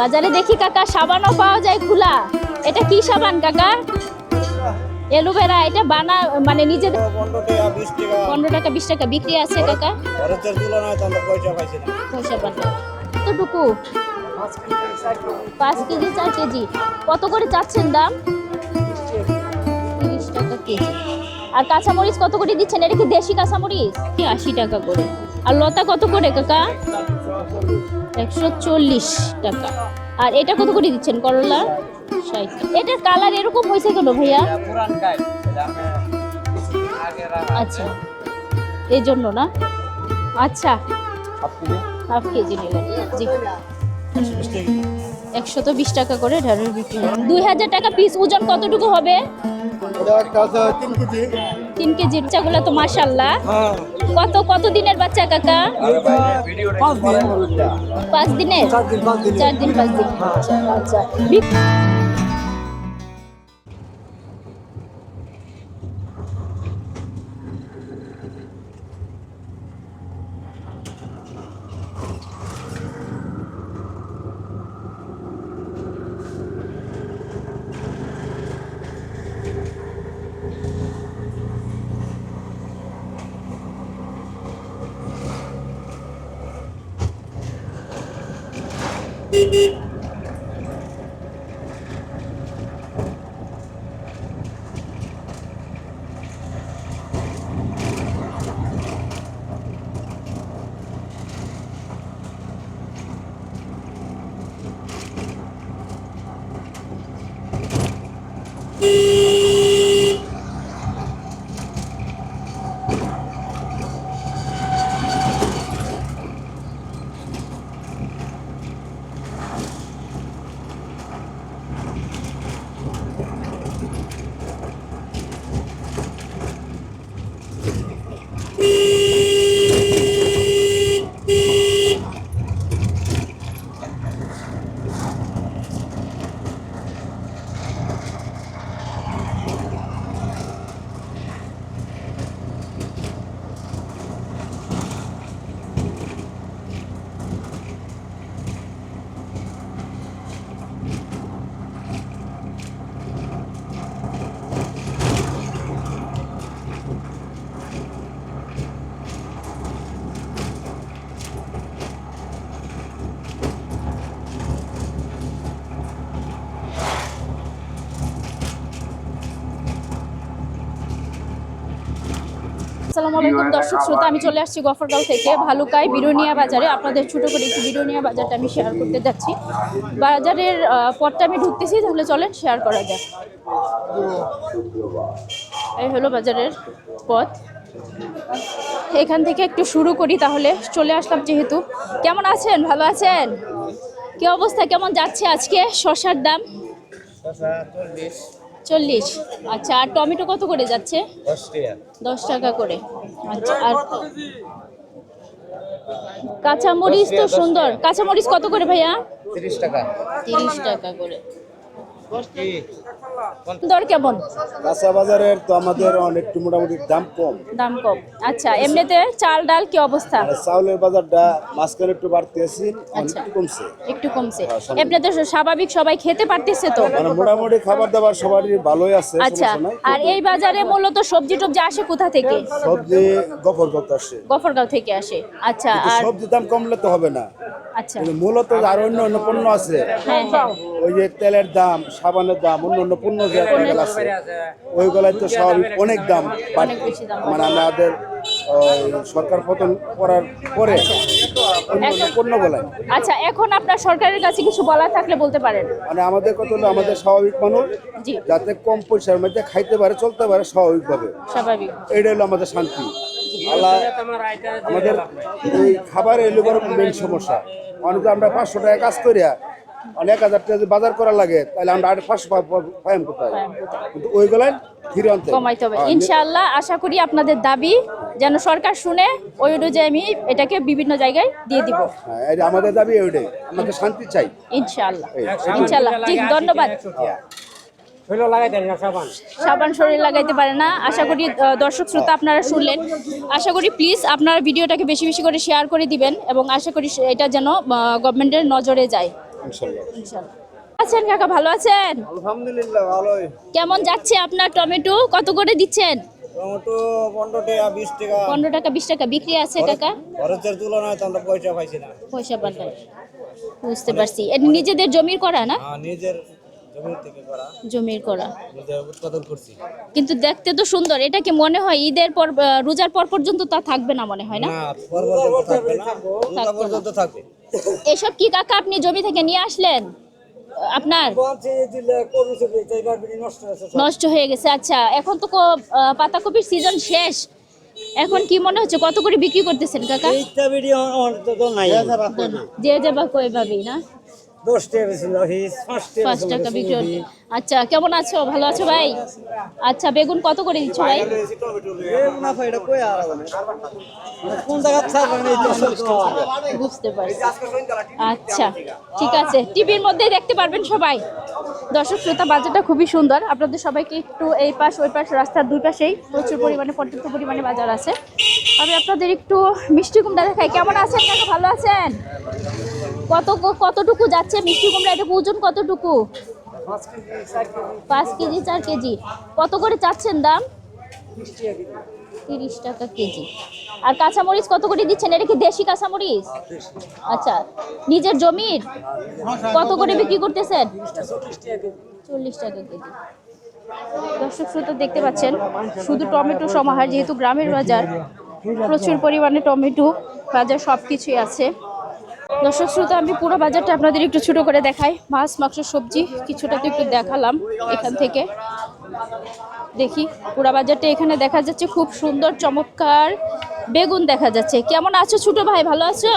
বাজারে দেখি কাকা সাবানও পাওয়া যায় খোলা। এটা কি সাবান কাকা? এলোভেরা এটা বানা মানে নিজেদের পনেরো টাকা বিশ টাকা বিক্রি আছে কাকা। পয়সা কতটুকু পাঁচ কেজি চার কেজি। কত করে চাচ্ছেন দাম? তিরিশ টাকা কেজি। আর কাঁচামরিচ কত করে দিচ্ছেন? এটা কি দেশি কাঁচামরিচ? আশি টাকা করে। আর লতা কত করে কাকা? একশো চল্লিশ টাকা। আর এটা কত করে দিচ্ছেন করলা? ষাট। এটার কালার এরকম হয়েছে কেন ভাইয়া? আচ্ছা। এই জন্য না? আচ্ছা। হাফ কেজি নিলেন। জি। একশো তো বিশ টাকা করে ঢেঁড়স বিক্রি হাজার টাকা পিস ওজন কতটুকু হবে? তিন কেজির চাগুলা তো মাশাল্লাহ হ্যাঁ। কত কত দিনের বাচ্চা কাকা? পাঁচ দিনের। চার দিন পাঁচ দিন চার দিন পাঁচ দিন। আচ্ছা আচ্ছা। বিক- আসসালামু আলাইকুম দর্শক শ্রোতা আমি চলে আসছি গফরগাঁও থেকে ভালুকায় বিরোনিয়া বাজারে। আপনাদের ছোট করে একটু বিরোনিয়া বাজারটা আমি শেয়ার করতে যাচ্ছি। বাজারের পথটা আমি ঢুকতেছি তাহলে চলেন শেয়ার করা যাক। এই হলো বাজারের পথ। এখান থেকে একটু শুরু করি তাহলে। চলে আসলাম যেহেতু। কেমন আছেন? ভালো আছেন? কি অবস্থা? কেমন যাচ্ছে আজকে? শশার দাম? চল্লিশ। আচ্ছা আর টমেটো কত করে যাচ্ছে? দশ টাকা করে। আচ্ছা আর কাঁচামরিচ তো সুন্দর। কাঁচামরিচ কত করে ভাইয়া? তিরিশ টাকা। তিরিশ টাকা করে। দর কেমন? কাঁচা বাজারের তো আমাদের অনেকটু মোটামুটি দাম কম। দাম কম। আচ্ছা এমনিতে চাল ডাল কি অবস্থা? আর চাউলের বাজারটা মাঝখানে একটু বাড়তে আছে আচ্ছা। কমছে। একটু কমছে। হ্যাঁ, স্বাভাবিক। এমনিতে স্বাভাবিক সবাই খেতে পারতেছে তো? মানে মোটামুটি খাবার দাবার সবারই ভালোই আছে আচ্ছা আর এই বাজারে মূলত সবজি টবজি আসে কোথা থেকে? সবজি গফর করতে আসছে গফরগাঁও থেকে আসে। আচ্ছা আর সবজির দাম কমলে তো হবে না। আচ্ছা। মূলত আর অন্য অন্য পণ্য আছে। হ্যাঁ হ্যাঁ। ওই যে তেলের দাম সাবানের দাম অন্য অন্য পণ্য যে আপনাদের আছে ওইগুলাই তো স্বাভাবিক অনেক দাম মানে আমাদের সরকার পতন করার পরে অন্য অন্য পণ্যগুলাই আচ্ছা এখন আপনার সরকারের কাছে কিছু বলার থাকলে বলতে পারেন। মানে আমাদের কত হলো আমাদের স্বাভাবিক মানুষ যাতে কম পয়সার মধ্যে খাইতে পারে চলতে পারে স্বাভাবিকভাবে। স্বাভাবিক। এইটা হলো আমাদের শান্তি। আল্লাহ আমাদের এই খাবার এলো বড় মেন সমস্যা। অনেক আমরা পাঁচশো টাকা কাজ করিয়া অনেক হাজার টাকা যদি বাজার করা লাগে তাহলে আমরা আট পাঁচশো কিন্তু ওইগুলাই ফিরে আনতে কমাইতে হবে। ইনশাআল্লাহ আশা করি আপনাদের দাবি যেন সরকার শুনে ওই অনুযায়ী আমি এটাকে বিভিন্ন জায়গায় দিয়ে দিব। হ্যাঁ, আমাদের দাবি ওইটাই। আমাদের শান্তি চাই। ইনশাআল্লাহ। ইনশাআল্লাহ। ঠিক ধন্যবাদ। সাবান। শরীর লাগাইতে পারে না। আশা করি দর্শক শ্রোতা আপনারা শুনলেন। আশা করি প্লিজ আপনারা ভিডিওটাকে বেশি বেশি করে শেয়ার করে দিবেন এবং আশা করি এটা যেন গভর্নমেন্টের নজরে যায়। আছেন কাকা ভালো আছেন? আলহামদুলিল্লাহ ভালোই। কেমন যাচ্ছে আপনার টমেটো? কত করে দিচ্ছেন? টমেটো পনেরো টাকা বিশ টাকা। পনেরো টাকা বিশ টাকা। বিক্রি আছে কাকা? খরচের তুলনায় তো আমরা পয়সা পাইছি না। পয়সা বুঝতে পারছি। এটা নিজেদের জমির করা না? আর নিজের জমি থেকে করা। জমির করা। উৎপাদন করছি। কিন্তু দেখতে তো সুন্দর। এটা কি মনে হয় ঈদের পর রোজার পর পর্যন্ত তা থাকবে না মনে হয় না? থাকবে না। থাকবে না। পর্যন্ত থাকবে। এসব কি কাকা আপনি জমি থেকে নিয়ে আসলেন? আপনার? নষ্ট হয়ে গেছে আচ্ছা। এখন তো পাতা কপির পাতাকপির সিজন শেষ। এখন কি মনে হচ্ছে কত করে বিক্রি করতেছেন কাকা? যে যাবা কই ভাবি না? দশ টাকা বেছিল পাঁচ টাকা বিক্রি আচ্ছা কেমন আছো? ভালো আছো ভাই? আচ্ছা বেগুন কত করে দিচ্ছ ভাই? মানে তো বুঝতে পারছি। আচ্ছা ঠিক আছে। টিভির মধ্যে দেখতে পারবেন সবাই। দর্শক শ্রোতা বাজারটা খুবই সুন্দর। আপনাদের সবাইকে একটু এই পাশ ওই পাশ রাস্তার দুই পাশেই প্রচুর পরিমাণে পর্যাপ্ত পরিমাণে বাজার আছে। আমি আপনাদের একটু মিষ্টি কুমড়া দেখাই। কেমন আছেন কাকা? ভালো আছেন? কত কতটুকু যাচ্ছে? মিষ্টি কুমড়া এটা ওজন কতটুকু? পাঁচ কেজি, চার কেজি। কত করে চাচ্ছেন দাম? তিরিশ টাকা কেজি। আর কাঁচামরিচ কত করে দিচ্ছেন? এটা কি দেশি কাঁচামরিচ? আচ্ছা। নিজের জমির? কত করে বিক্রি করতেছেন? চল্লিশ টাকা কেজি। দর্শক শ্রোতা দেখতে পাচ্ছেন, শুধু টমেটো সমাহার, যেহেতু গ্রামের বাজার, প্রচুর পরিমাণে টমেটো, বাজার সব কিছুই আছে। দর্শক শ্রোতা, আমি পুরো বাজারটা আপনাদের একটু ছোট করে দেখাই। মাছ মাংস সবজি কিছুটা তো একটু দেখালাম এখান থেকে। দেখি পুরা বাজারটা এখানে দেখা যাচ্ছে খুব সুন্দর চমৎকার বেগুন দেখা যাচ্ছে। কেমন আছো ছোট ভাই ভালো আছো?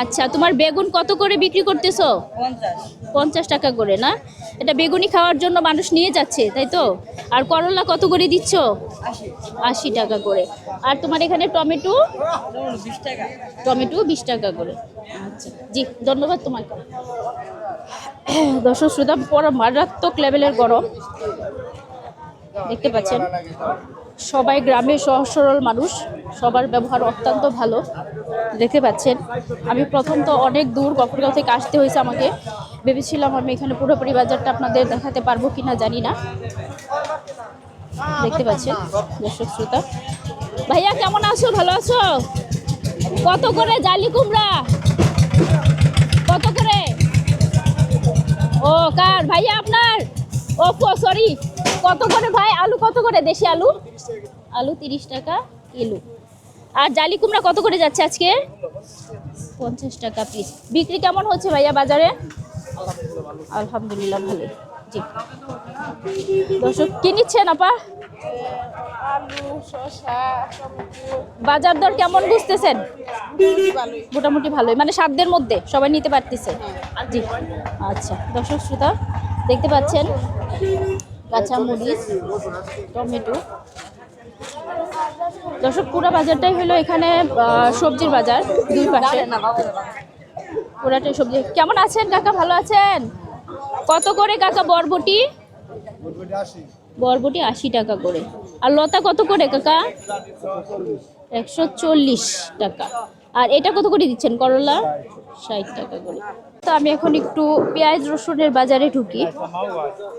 আচ্ছা তোমার বেগুন কত করে বিক্রি করতেছো? পঞ্চাশ টাকা করে না? এটা বেগুনি খাওয়ার জন্য মানুষ নিয়ে যাচ্ছে তাই তো? আর করলা কত করে দিচ্ছ? আশি টাকা করে। আর তোমার এখানে টমেটো? টমেটো বিশ টাকা করে। আচ্ছা জি ধন্যবাদ তোমাকে। দর্শক শ্রোতা পর মারাত্মক লেভেলের গরম। দেখতে পাচ্ছেন, সবাই গ্রামে সহজ সরল মানুষ, সবার ব্যবহার অত্যন্ত ভালো। দেখতে পাচ্ছেন, আমি প্রথম তো অনেক দূর গফরগাঁও থেকে আসতে হয়েছে আমাকে। ভেবেছিলাম আমি এখানে পুরোপুরি বাজারটা আপনাদের দেখাতে পারব কি না জানি না। দেখতে পাচ্ছেন, দর্শক শ্রোতা। ভাইয়া, কেমন আছো? ভালো আছো? কত করে জালি কুমড়া? কত করে ও কার? ভাইয়া আপনার? ও সরি কত করে ভাই? আলু কত করে? দেশি আলু? আলু তিরিশ টাকা কিলো। আর জালি কুমড়া কত করে যাচ্ছে আজকে? পঞ্চাশ টাকা পিস বিক্রি কেমন হচ্ছে ভাইয়া বাজারে? আলহামদুলিল্লাহ ভালো। জি। দর্শক, কি নিচ্ছেন আপা? বাজার দর কেমন বুঝতেছেন? মোটামুটি ভালোই। মানে সাধ্যের মধ্যে সবাই নিতে পারতেছে? জি। আচ্ছা দর্শক শ্রোতা, দেখতে পাচ্ছেন কাঁচা মরিচ টমেটো। দর্শক, পুরো বাজারটাই হলো এখানে সবজির বাজার দুই পাশে। পুরাটাই সবজি। কেমন আছেন কাকা? ভালো আছেন? কত করে কাকা বরবটি? বরবটি আশি টাকা করে। আর লতা কত করে কাকা? একশো চল্লিশ টাকা। আর এটা কত করে দিচ্ছেন করলা? ষাট টাকা করে। তো আমি এখন একটু পেঁয়াজ রসুনের বাজারে ঢুকি।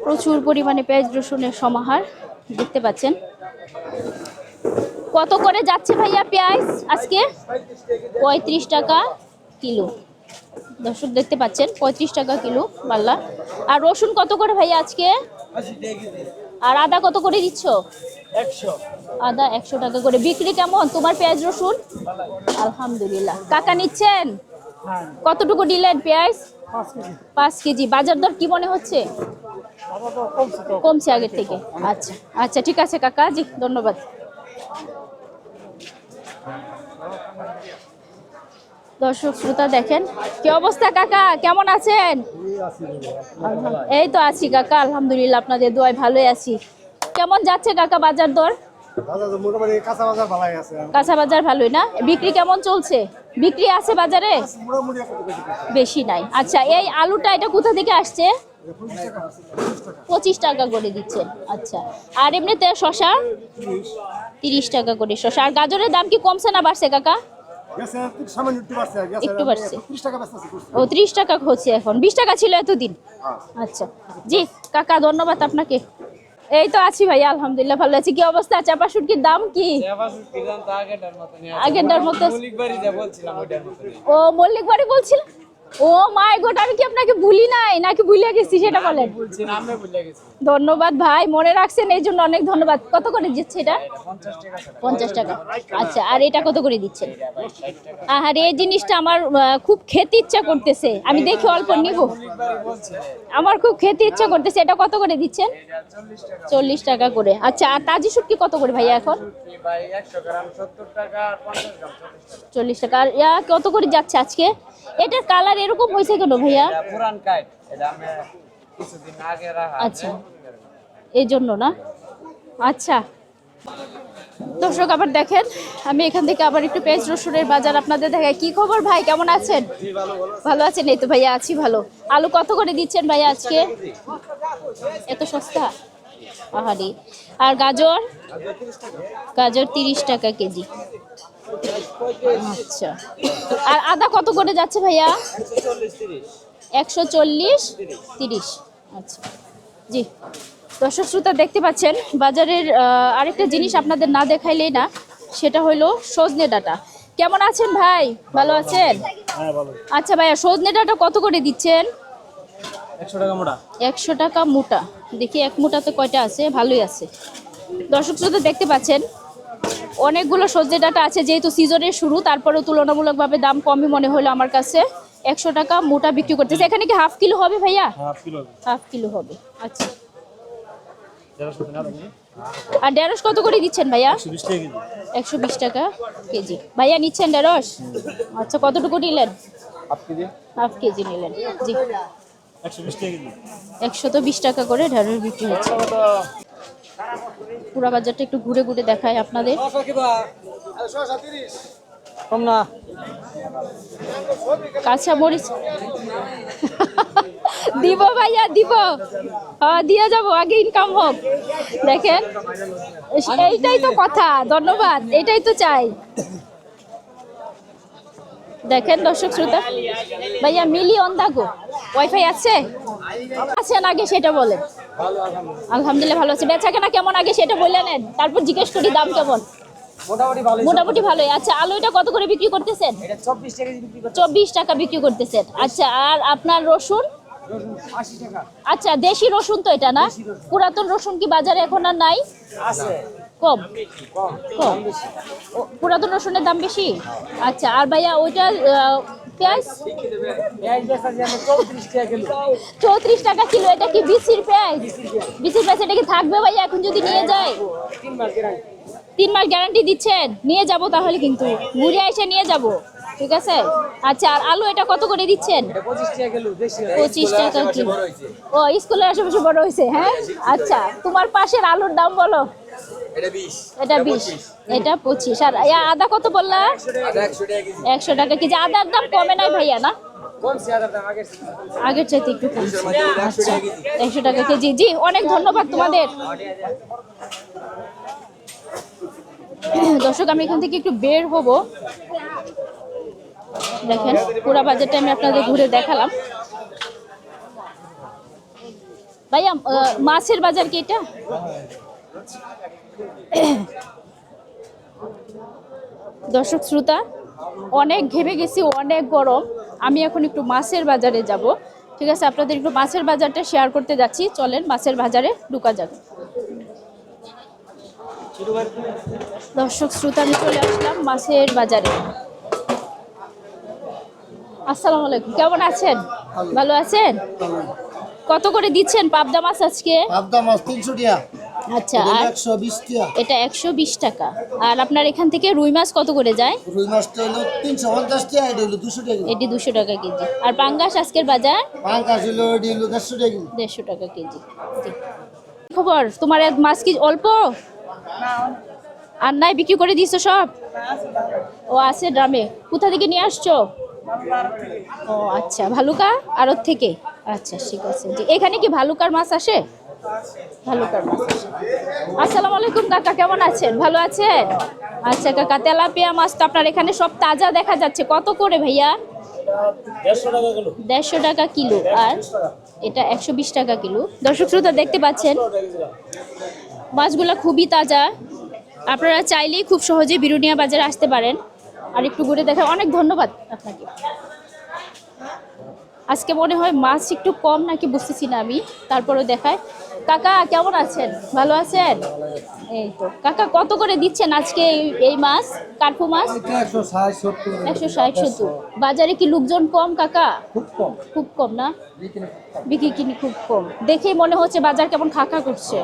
প্রচুর পরিমাণে পেঁয়াজ রসুনের সমাহার দেখতে পাচ্ছেন। কত করে যাচ্ছে ভাইয়া পেঁয়াজ আজকে? পঁয়ত্রিশ টাকা কিলো। দর্শক দেখতে পাচ্ছেন, পঁয়ত্রিশ টাকা কিলো পাল্লা আর রসুন কত করে ভাইয়া আজকে? আর আদা কত করে দিচ্ছ? আদা একশো টাকা করে। বিক্রি কেমন? তোমার পেঁয়াজ রসুন? আলহামদুলিল্লাহ। কাকা নিচ্ছেন? কতটুকু দিলেন পেঁয়াজ? পাঁচ কেজি। বাজার দর কি মনে হচ্ছে? কমছে আগের থেকে। আচ্ছা। আচ্ছা ঠিক আছে কাকা। জি ধন্যবাদ। দর্শক শ্রোতা দেখেন কি অবস্থা কাকা? কেমন আছেন? এই তো আছি কাকা আলহামদুলিল্লাহ আপনাদের দোয়ায় ভালোই আছি। কেমন যাচ্ছে কাকা বাজার দর? কাঁচা বাজার ভালাই না? বিক্রি কেমন চলছে? বিক্রি আছে বাজারে? বেশি নাই। আচ্ছা এই আলুটা এটা কোথা থেকে আসছে? পঁচিশ টাকা করে দিচ্ছেন। আচ্ছা আর এমনিতে শশা? তিরিশ টাকা করে শশা। আর গাজরের দাম কি কমছে না বাড়ছে কাকা? একটু বাড়ছে আছে ও ত্রিশ টাকা হচ্ছে এখন। বিশ টাকা ছিল এতদিন? হ্যাঁ। আচ্ছা। জি কাকা ধন্যবাদ আপনাকে। এই তো আছি ভাই আলহামদুলিল্লাহ ভালো আছি। কি অবস্থা? চাপা শুটকির দাম কি? মতো ও মল্লিক বাড়ি বলছিল? ও মাই গড আমি কি আপনাকে ভুলি নাই? নাকি ভুলে গেছি সেটা বলেন। ধন্যবাদ ভাই মনে রাখছেন এই জন্য অনেক ধন্যবাদ। কত করে দিচ্ছে এটা? পঞ্চাশ টাকা আচ্ছা আর এটা কত করে দিচ্ছেন? আর এই জিনিসটা আমার খুব খেতে ইচ্ছা করতেছে। আমি দেখি অল্প নিব। আমার খুব খেতে ইচ্ছা করতেছে। এটা কত করে দিচ্ছেন? চল্লিশ টাকা করে। আচ্ছা আর তাজি শুটকি কত করে ভাইয়া এখন? চল্লিশ টাকা। আর কত করে যাচ্ছে আজকে? এটার কালার এরকম হয়েছে কেন ভাইয়া? পুরান কাঠ। এটা আমি কিছুদিন আগে রাখা আচ্ছা। এই জন্য না? আচ্ছা। দর্শক আবার দেখেন আমি এখান থেকে আবার একটু পেঁয়াজ রসুনের বাজার আপনাদের দেখাই। কি খবর ভাই? কেমন আছেন? ভালো আছেন? এই তো ভাইয়া আছি ভালো। আলু কত করে দিচ্ছেন ভাইয়া আজকে? এত সস্তা? আহারি। আর গাজর? গাজর তিরিশ টাকা কেজি। আচ্ছা। আর আদা কত করে যাচ্ছে ভাইয়া? একশো চল্লিশ তিরিশ। আচ্ছা। জি। দর্শক শ্রোতা দেখতে পাচ্ছেন বাজারের আরেকটা জিনিস আপনাদের না দেখাইলেই না সেটা হলো সজনে ডাটা। কেমন আছেন ভাই? ভালো আছেন? আচ্ছা ভাইয়া সজনে ডাটা কত করে দিচ্ছেন? একশো টাকা মোটা। একশো টাকা মোটা। দেখি এক মোটাতে কয়টা আছে? ভালোই আছে। দর্শক শ্রোতা দেখতে পাচ্ছেন অনেকগুলো সবজি ডাটা আছে যেহেতু সিজনের শুরু তারপরেও তুলনামূলকভাবে দাম কমই মনে হলো আমার কাছে। একশো টাকা মোটা বিক্রি করতেছে। এখানে কি হাফ কিলো হবে ভাইয়া? হাফ কিলো হবে। আচ্ছা। আর ঢেঁড়স কত করে দিচ্ছেন ভাইয়া? একশো বিশ টাকা কেজি। ভাইয়া নিচ্ছেন ঢেঁড়স? আচ্ছা কতটুকু নিলেন? Half KG. নিলেন। জি। একশো তো বিশ টাকা করে ঢেঁড়স বিক্রি হচ্ছে। পুরা বাজারটা একটু ঘুরে ঘুরে দেখায় আপনাদের। কাঁচা মরিচ। দিব ভাইয়া দিব। হ্যাঁ দিয়ে যাব আগে ইনকাম হোক। দেখেন এইটাই তো কথা ধন্যবাদ। এটাই তো চাই। দেখেন দর্শক শ্রোতা ভাইয়া মিলি অন দা ওয়াইফাই আছে আছেন আগে সেটা বলেন। আলহামদুলিল্লাহ। ভালো আছে। বেচা কেনা কেমন আগে সেটা বলে নেন। তারপর জিজ্ঞেস করি দাম কেমন? মোটামুটি ভালোই আচ্ছা আলুটা কত করে বিক্রি করতেছেন? চব্বিশ টাকা বিক্রি করতেছেন। আচ্ছা আর আপনার রসুন? আচ্ছা দেশি রসুন তো এটা না? পুরাতন রসুন কি বাজারে এখন আর নাই? কম। কম। পুরাতন রসুনের দাম বেশি? আচ্ছা আর ভাইয়া ওইটা পেঁয়াজ চৌত্রিশ টাকা কিলো, এটা কি বিসির পেঁয়াজ বিসির পেঁয়াজ এটা কি থাকবে ভাইয়া এখন যদি নিয়ে যায়? তিন মাস গ্যারান্টি দিচ্ছেন, নিয়ে যাব তাহলে কিন্তু। ঘুরে এসে নিয়ে যাব, ঠিক আছে? আচ্ছা আর আলু এটা কত করে দিচ্ছেন? পঁচিশ টাকা কিলো। ও, স্কুলের আশেপাশে বড় হয়েছে হ্যাঁ? আচ্ছা তোমার পাশের আলুর দাম বলো। এটা বিশ। এটা পঁচিশ। আর আদা কত বললা? একশো টাকা কেজি। একশো টাকা কেজি। আদার দাম কমে নাই ভাইয়া না? আগের চাইতে একটু আচ্ছা একশো টাকা কেজি জি অনেক ধন্যবাদ তোমাদের। দর্শক আমি এখান থেকে একটু বের হব। দেখেন পুরা বাজারটা আমি আপনাদের ঘুরে দেখালাম। ভাইয়া মাছের বাজার কি এটা? দর্শক শ্রোতা, অনেক ঘেমে গেছি, অনেক গরম। আমি এখন একটু মাছের বাজারে যাব। ঠিক আছে, আপনাদের একটু মাছের বাজারটা শেয়ার করতে যাচ্ছি। চলেন মাছের বাজারে ঢুকা যাবে দর্শক শ্রোতা, আমি চলে আসলাম মাছের বাজারে। আসসালামু আলাইকুম, কেমন আছেন? ভালো আছেন? কত করে দিচ্ছেন পাবদা মাছ আজকে? পাবদা মাছ তিনশো টাকা। আচ্ছা আর টাকা এটা একশো বিশ টাকা। আর আপনার এখান থেকে রুই মাছ কত করে যায়? রুই মাছটা হলো তিনশো পঞ্চাশ টাকা এটা হলো দুশো টাকা এটি দুশো টাকা কেজি। আর পাঙ্গাস আজকের বাজার? পাঙ্কাশ হলো এটি হলো দেড়শো টাকা দেড়শো টাকা কেজি। খবর তোমার এক মাছ কি অল্প? আর নাই বিক্রি করে দিয়েছ সব? ও আছে ড্রামে। কোথা থেকে নিয়ে আসছো? ও আচ্ছা ভালুকা আড়ত থেকে। আচ্ছা ঠিক আছে। এখানে কি ভালুকার মাছ আসে? আসসালামু আলাইকুম কাকা কেমন আছেন? ভালো আছেন? আচ্ছা কাকা তেলাপিয়া মাছ তো আপনার এখানে সব তাজা দেখা যাচ্ছে। কত করে ভাইয়া? দেড়শো টাকা কিলো। আর এটা একশো বিশ টাকা কিলো। দর্শক শ্রোতা দেখতে পাচ্ছেন? মাছগুলো খুবই তাজা। আপনারা চাইলেই খুব সহজে বিরুনিয়া বাজারে আসতে পারেন। আর একটু ঘুরে দেখা অনেক ধন্যবাদ আপনাকে। আজকে মনে হয় মাছ একটু কম নাকি বুঝতেছি না আমি। তারপরে দেখায়। কাকা কেমন আছেন? ভালো আছেন? এই তো। কাকা কত করে দিচ্ছেন আজকে এই- মাছ? কার্পু মাছ? একশো ষাট সত্তর। বাজারে কি লোকজন কম কাকা? খুব কম। খুব কম না? বিক্রি কিনি খুব কম। দেখেই মনে হচ্ছে বাজার কেমন খাকা করছে।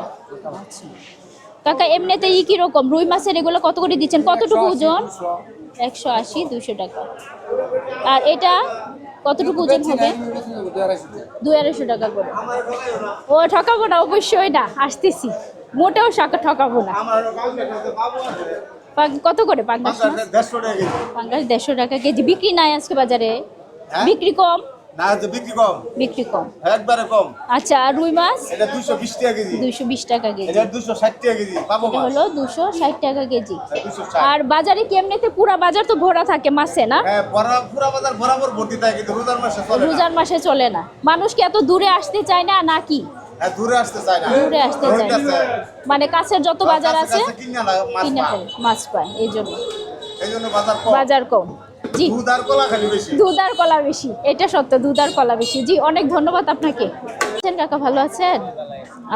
কাকা এমনিতে ই কীরকম? রুই মাছের এগুলো কত করে দিচ্ছেন? কতটুকু ওজন? একশো আশি দুশো টাকা। আর এটা? কতটুকু ওজন হবে? দুই আড়াইশো টাকা করে। ও ঠকাবো না অবশ্যই না আসতেছি। মোটেও শাক ঠকাবো না। কত করে? পাঙ্গাস? পাঙ্গাস দেড়শো টাকা কেজি। বিক্রি নাই আজকে বাজারে। বিক্রি কম। না যে বিক্রি কম। বিক্রি কম। একবারে কম। আচ্ছা আর রুই মাছ? এটা টাকা কেজি। টাকা কেজি। এটা টাকা কেজি। পাবো এটা হলো দুশো ষাট টাকা কেজি। আর বাজারে কি এমনিতে পুরা বাজার তো ভরা থাকে মাছে না? হ্যাঁ বরা- পুরা বাজার বরাবর ভর্তি থাকে কিন্তু রোজার মাসে চলে না। রোজার মাসে চলে না। মানুষ কি এত দূরে আসতে চায় না নাকি হ্যাঁ, দূরে আসতে চায় না। দূরে আসতে চায় মানে কাছের যত বাজার আছে কিনা মাছ পায়। মাছ পায় এই জন্য। এই জন্য বাজার কম। বাজার কম। জি। দুধ আর কলা খালি বেশি। দুধ আর কলা বেশি এটা সত্য দুধ আর কলা বেশি। জি অনেক ধন্যবাদ আপনাকে। আছেন কাকা ভালো আছেন?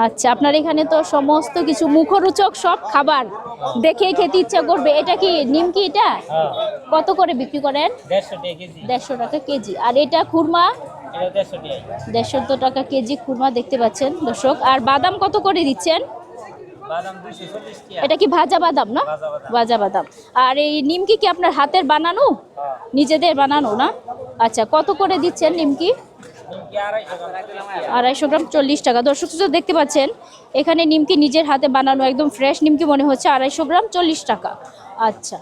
আচ্ছা আপনার এখানে তো সমস্ত কিছু মুখরোচক সব খাবার দেখেই খেতে ইচ্ছা করবে। এটা কি নিমকি এটা? কত করে বিক্রি করেন? দেড়শো টাকা কেজি। দেড়শো টাকা কেজি। আর এটা খুরমা? এটা টাকা। দেড়শো টাকা কেজি খুরমা দেখতে পাচ্ছেন দর্শক। আর বাদাম কত করে দিচ্ছেন বাদাম দুইশো চল্লিশ টাকা এটা কি ভাজা বাদাম না? ভাজা বাদাম। আর এই নিমকি কি আপনার হাতের বানানো? হ্যাঁ। নিজেদের বানানো না? আচ্ছা কত করে দিচ্ছেন নিমকি? আড়াইশো গ্রাম। চল্লিশ টাকা। দর্শক শ্রোতা দেখতে পাচ্ছেন এখানে নিমকি নিজের হাতে বানানো একদম ফ্রেশ নিমকি মনে হচ্ছে আড়াইশো গ্রাম চল্লিশ টাকা। আচ্ছা।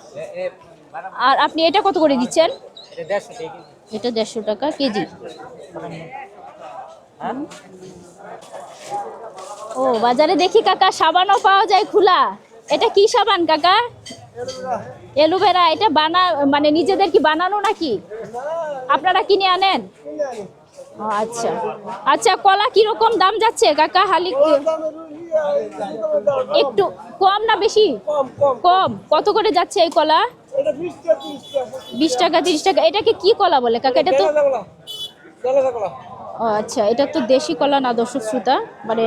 আর আপনি এটা কত করে দিচ্ছেন? এটা দেড়শো টাকা কেজি। ও, বাজারে দেখি কাকা, সাবানও পাওয়া যায় খোলা। এটা কি সাবান কাকা? এলোভেরা, এটা বানা মানে নিজেদের কি বানানো নাকি? আপনারা কিনে আনেন? আচ্ছা। আচ্ছা কলা কীরকম দাম যাচ্ছে কাকা? হালি একটু কম না বেশি? কম। কত করে যাচ্ছে এই কলা? বিশ টাকা, তিরিশ টাকা। এটাকে কি কলা বলে কাকা? এটা তো ও আচ্ছা এটা তো দেশি কলা না দর্শক শ্রোতা মানে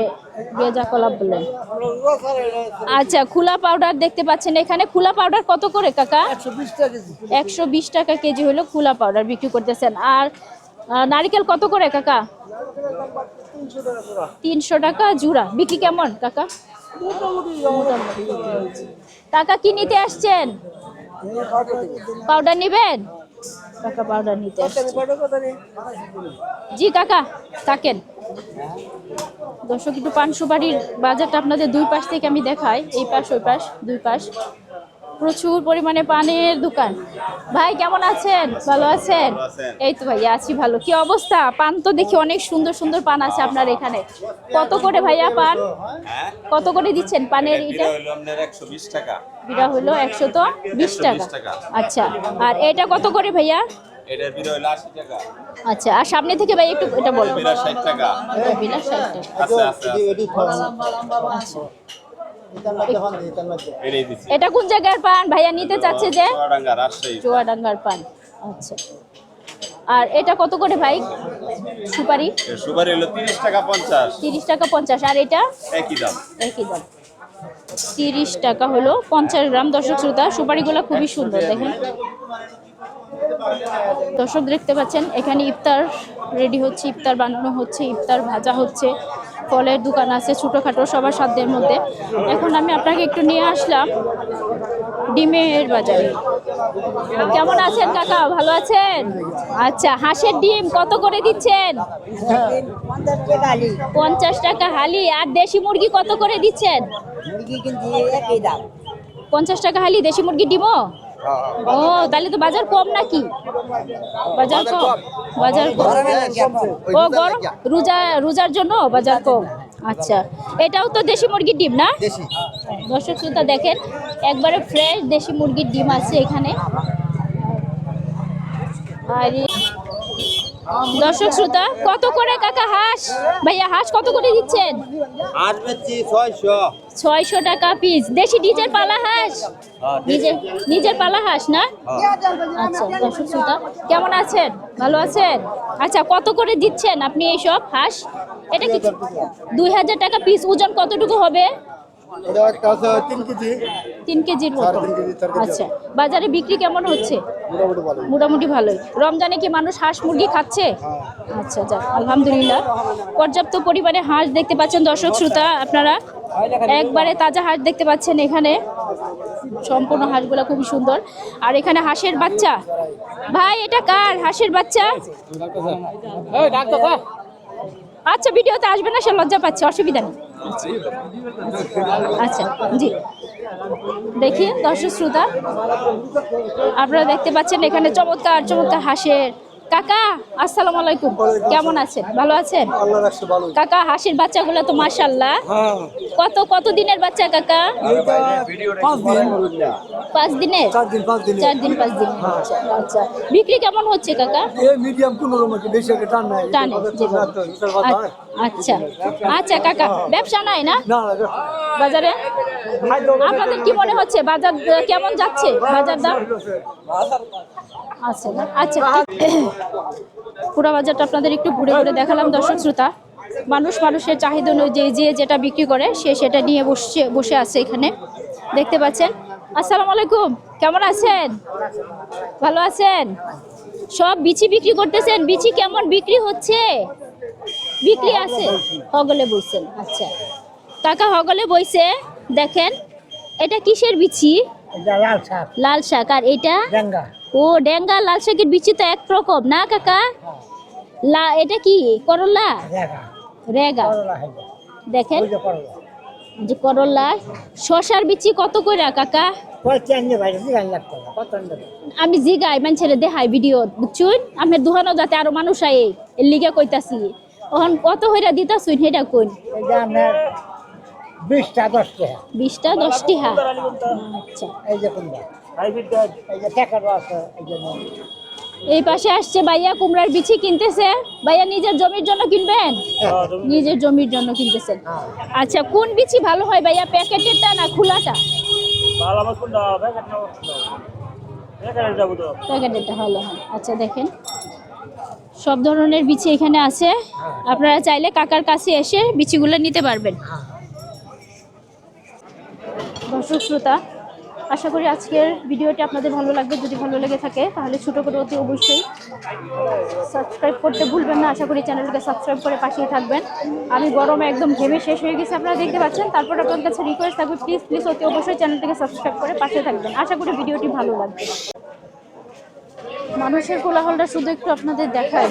গেজা কলা বললেন আচ্ছা খোলা পাউডার দেখতে পাচ্ছেন এখানে। খোলা পাউডার কত করে, কাকা? একশো বিশ টাকা কেজি হলো খোলা পাউডার বিক্রি করতেছেন। আর নারিকেল কত করে, কাকা? তিনশো টাকা জুড়া। বিক্রি কেমন, কাকা? কাকা কি নিতে আসছেন? পাউডার নেবেন? কাকা পাউডার নিতে জি কাকা থাকেন। দর্শক একটু পান সুপারির বাজারটা আপনাদের দুই পাশ থেকে আমি দেখাই। এই পাশ ওই পাশ দুই পাশ। প্রচুর পরিমাণে পানের দোকান। ভাই কেমন আছেন? ভালো আছেন? এই তো ভাইয়া আছি ভালো। কি অবস্থা? পান তো দেখি অনেক সুন্দর সুন্দর পান আছে আপনার এখানে। কত করে ভাইয়া পান? কত করে দিচ্ছেন পানের এটা বিড়া হলো একশো তো বিশ টাকা। আচ্ছা আর এটা কত করে ভাইয়া? এটার বিড়া হলো আশি টাকা। আচ্ছা আর সামনে থেকে ভাই একটু এটা ষাট টাকা। আচ্ছা। এটা কোন জায়গার পান? ভাইয়া নিতে চাচ্ছে যে? চুয়াডাঙ্গা চুয়াডাঙ্গার পান। আচ্ছা। আর এটা কত করে ভাই? সুপারি? সুপারি হলো তিরিশ টাকা পঞ্চাশ। তিরিশ টাকা পঞ্চাশ। আর এটা? একই দাম। একই দাম। তিরিশ টাকা হলো পঞ্চাশ গ্রাম। দর্শক শ্রোতা সুপারিগুলো খুবই সুন্দর দেখেন। দর্শক দেখতে পাচ্ছেন এখানে ইফতার রেডি হচ্ছে ইফতার বানানো হচ্ছে ইফতার ভাজা হচ্ছে। ফলের দোকান আছে ছোটোখাটো সবার সাধ্যের মধ্যে। এখন আমি আপনাকে একটু নিয়ে আসলাম ডিমের বাজারে। কেমন আছেন কাকা? ভালো আছেন? আচ্ছা হাঁসের ডিম কত করে দিচ্ছেন? পঞ্চাশ টাকা হালি। আর দেশি মুরগি কত করে দিচ্ছেন? পঞ্চাশ টাকা হালি দেশি মুরগি ডিমও? ও তাহলে তো বাজার কম নাকি? বাজার কম? বাজার কম। ও গরম? রোজা রোজার জন্য বাজার কম? আচ্ছা। এটাও তো দেশি মুরগির ডিম না? দর্শক শ্রোতা দেখেন একবারে ফ্রেশ দেশি মুরগির ডিম আছে এখানে। আর দর্শক শ্রোতা কত করে কাকা হাঁস? ভাইয়া হাঁস কত করে দিচ্ছেন? আট বেচছি ছয়শো। ছয়শো টাকা পিস দেশি নিজের পালা হাঁস? নিজের নিজের পালা হাঁস না? আচ্ছা দর্শক শ্রোতা কেমন আছেন? ভালো আছেন? আচ্ছা কত করে দিচ্ছেন আপনি এইসব হাঁস? এটা কি দুই হাজার টাকা পিস ওজন কতটুকু হবে? এটা একটা আছে তিন কেজি। তিন কেজির মতো। আচ্ছা। বাজারে বিক্রি কেমন হচ্ছে? মোটামুটি ভালো মোটামুটি ভালোই। রমজানে কি মানুষ হাঁস মুরগি খাচ্ছে? আচ্ছা যাক আলহামদুলিল্লাহ। পর্যাপ্ত পরিমাণে হাঁস দেখতে পাচ্ছেন দর্শক শ্রোতা আপনারা। একবারে তাজা হাঁস দেখতে পাচ্ছেন এখানে। সম্পূর্ণ হাঁসগুলো খুবই সুন্দর। আর এখানে হাঁসের বাচ্চা। ভাই এটা কার? হাঁসের বাচ্চা? আচ্ছা ভিডিওতে আসবে না সে লজ্জা পাচ্ছে অসুবিধা নেই। আচ্ছা জি। দেখি দর্শক শ্রোতা আপনারা দেখতে পাচ্ছেন এখানে চমৎকার চমৎকার হাঁসের কাকা আসসালামু আলাইকুম। কেমন আছেন? ভালো আছেন? কাকা হাঁসের বাচ্চাগুলো তো মাশাল্লাহ কত কত দিনের বাচ্চা কাকা? পাঁচ দিন দিনের। চার দিন পাঁচ দিন। দিন আচ্ছা আচ্ছা। বিক্রি কেমন হচ্ছে কাকা? মিডিয়াম কোন রকম আছে বেশি একটা টান নাই। টানে আচ্ছা আচ্ছা। কাকা ব্যবসা নাই না? না বাজারে? আপনাদের কি মনে হচ্ছে? বাজার কেমন যাচ্ছে বাজার দাম? আচ্ছা আচ্ছা। পুরো বাজারটা আপনাদের একটু ঘুরে ঘুরে দেখালাম দর্শক শ্রোতা। মানুষ মানুষের চাহিদা অনুযায়ী যে যেটা বিক্রি করে সে সেটা নিয়ে বসে বসে আছে এখানে। দেখতে পাচ্ছেন। আসসালামু আলাইকুম। কেমন আছেন? ভালো আছেন? সব বিচি বিক্রি করতেছেন। বিচি কেমন বিক্রি হচ্ছে? বিক্রি আছে। হগলে বইছেন। আচ্ছা। কাকা হগলে বইছে। দেখেন এটা কিসের বিচি? লাল শাক। লাল শাক। আর এটা? ও ডেঙ্গা লাল শাকের বিচি তো এক রকম না কাকা? লা এটা কি করলা? রেগা। দেখেন। যে করলা। শশার বিচি কত করে কাকা? আমি জিগাই মানুষের দেখাই ভিডিও। বুঝছুন? আপনার দুহানো যাতে আরও মানুষ আয় এর লিগে কইতাছি। এখন কত হইরা দিতাছুন সেটা কোন? বিশটা দশটা। বিশটা দশটি হা। আচ্ছা। এই যে কোনটা এই যে টাকাটা আছে এই জন্য এই পাশে আসছে ভাইয়া কুমড়ার বিচি কিনতেছে। ভাইয়া নিজের জমির জন্য কিনবেন? নিজের জমির জন্য কিনতেছেন। আচ্ছা কোন বিচি ভালো হয় ভাইয়া প্যাকেটেরটা না খোলাটা? প্যাকেটেরটা ভালো হয়। আচ্ছা দেখেন। সব ধরনের বিচি এখানে আছে। আপনারা চাইলে কাকার কাছে এসে বিচিগুলো নিতে পারবেন। দর্শক শ্রোতা আশা করি আজকের ভিডিওটি আপনাদের ভালো লাগবে। যদি ভালো লেগে থাকে, তাহলে ছোটো করে অতি অবশ্যই সাবস্ক্রাইব করতে ভুলবেন না। আশা করি চ্যানেলকে সাবস্ক্রাইব করে পাশেই থাকবেন। আমি গরমে একদম ঘেমে শেষ হয়ে গেছে, আপনারা দেখতে পাচ্ছেন। তারপর আপনার কাছে রিকোয়েস্ট থাকবে প্লিজ প্লিজ অতি অবশ্যই চ্যানেলটিকে সাবস্ক্রাইব করে পাশে থাকবেন। আশা করি ভিডিওটি ভালো লাগবে। মানুষের কোলাহলটা শুধু একটু আপনাদের দেখায়।